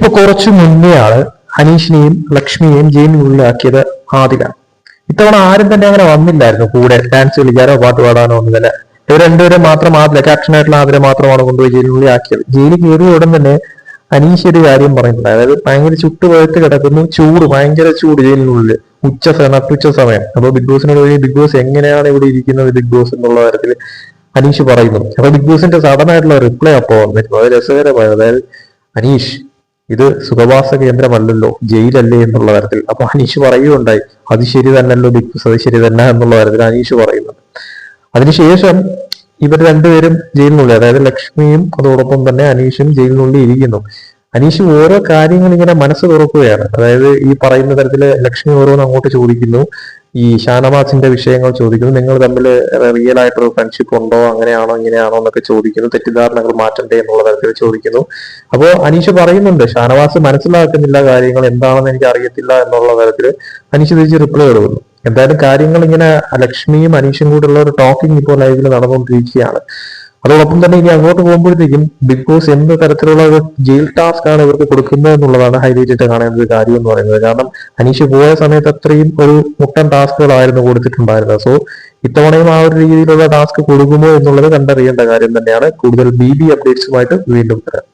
ഇപ്പൊ കുറച്ചു മുന്നെയാണ് അനീഷിനെയും ലക്ഷ്മിയെയും ജയിലിനുള്ളിലാക്കിയത് ആദില. ഇത്തവണ ആരും തന്നെ അങ്ങനെ വന്നില്ലായിരുന്നു കൂടെ ഡാൻസ് കളിക്കാനോ പാട്ട് പാടാനോ ഒന്നും തന്നെ. ഇവർ രണ്ടുപേരും മാത്രം ആദില ക്യാപ്ഷനായിട്ടുള്ള ആദില മാത്രമാണ് കൊണ്ടുപോയി ജയിലിനുള്ളിൽ ആക്കിയത് ജയിലിൽ കയറിയ ഉടൻ തന്നെ അനീഷ് ഒരു കാര്യം പറയുന്നുണ്ട് അതായത് ഭയങ്കര ചുട്ടുപഴുത്ത് കിടക്കുന്നു ചൂട് ഭയങ്കര ചൂട് ജയിലിനുള്ളിൽ ഉച്ച സമയം നട്ടുച്ച സമയം. അപ്പൊ ബിഗ് ബോസിനോട് പോയി ബിഗ് ബോസ് എങ്ങനെയാണ് ഇവിടെ ഇരിക്കുന്നത് ബിഗ് ബോസ്? എന്നുള്ള കാര്യത്തിൽ അനീഷ് പറയുന്നു. അപ്പൊ ബിഗ് ബോസിന്റെ സഡൻ ആയിട്ടുള്ള റിപ്ലൈ അപ്പോ വന്നിരുന്നു. അത് രസകരമായ അതായത് അനീഷ് ഇത് സുഖവാസ കേന്ദ്രമല്ലല്ലോ ജയിലല്ലേ എന്നുള്ള തരത്തിൽ. അപ്പൊ അനീഷ് പറയുകയുണ്ടായി അത് ശരി തന്നെയല്ലോ ബിഗ് ബോസ് അത് ശരി തന്നെ എന്നുള്ള തരത്തിൽ അനീഷ് പറയുന്നുണ്ട് അതിനുശേഷം ഇവർ രണ്ടുപേരും ജയിലിനുള്ളിൽ അതായത് ലക്ഷ്മിയും അതോടൊപ്പം തന്നെ അനീഷും ജയിലിനുള്ളിൽ ഇരിക്കുന്നു. അനീഷ് ഓരോ കാര്യങ്ങൾ ഇങ്ങനെ മനസ്സ് തുറക്കുകയാണ്. അതായത് ഈ പറയുന്ന തരത്തിൽ ലക്ഷ്മി ഓരോന്ന് അങ്ങോട്ട് ചോദിക്കുന്നു. ഈ ഷാനവാസിന്റെ വിഷയങ്ങൾ ചോദിക്കുന്നു. നിങ്ങൾ തമ്മിൽ റിയൽ ആയിട്ടൊരു ഫ്രണ്ട്ഷിപ്പ് ഉണ്ടോ? അങ്ങനെയാണോ? ഇങ്ങനെയാണോ? എന്നൊക്കെ ചോദിക്കുന്നു. തെറ്റിദ്ധാരണകൾ മാറ്റണ്ടേ എന്നുള്ള തരത്തിൽ ചോദിക്കുന്നു. അപ്പോ അനീഷ് പറയുന്നുണ്ട് ഷാനവാസ് മനസ്സിലാക്കുന്നില്ല കാര്യങ്ങൾ എന്താണെന്ന് എനിക്ക് അറിയത്തില്ല എന്നുള്ള തരത്തിൽ അനീഷ് തിരിച്ച് റിപ്ലൈ കൊടുക്കുന്നു എന്തായാലും കാര്യങ്ങൾ ഇങ്ങനെ ലക്ഷ്മിയും അനീഷും കൂടെയുള്ള ഒരു ടോക്കിംഗ് ഇപ്പോൾ ലൈവിൽ നടന്നുകൊണ്ടിരിക്കുകയാണ്. അതോടൊപ്പം തന്നെ ഇനി അങ്ങോട്ട് പോകുമ്പോഴത്തേക്കും ബിഗ് ബോസ് എന്ത് തരത്തിലുള്ള ഒരു ജയിൽ ടാസ്ക് ആണ് ഇവർക്ക് കൊടുക്കുന്നത് എന്നുള്ളതാണ് ഹൈലൈറ്റ് ആയിട്ട് കാണേണ്ട ഒരു കാര്യം എന്ന് പറയുന്നത്. കാരണം അനീഷ് പോയ സമയത്ത് അത്രയും ഒരു മുട്ടൻ ടാസ്കുകളായിരുന്നു കൊടുത്തിട്ടുണ്ടായിരുന്നത്. സോ ഇത്തവണയും ആ ഒരു രീതിയിലുള്ള ടാസ്ക് കൊടുക്കുമോ എന്നുള്ളത് കണ്ടറിയേണ്ട കാര്യം തന്നെയാണ്. കൂടുതൽ ബി ബി അപ്ഡേറ്റ്സുമായിട്ട് വീണ്ടും വരാം.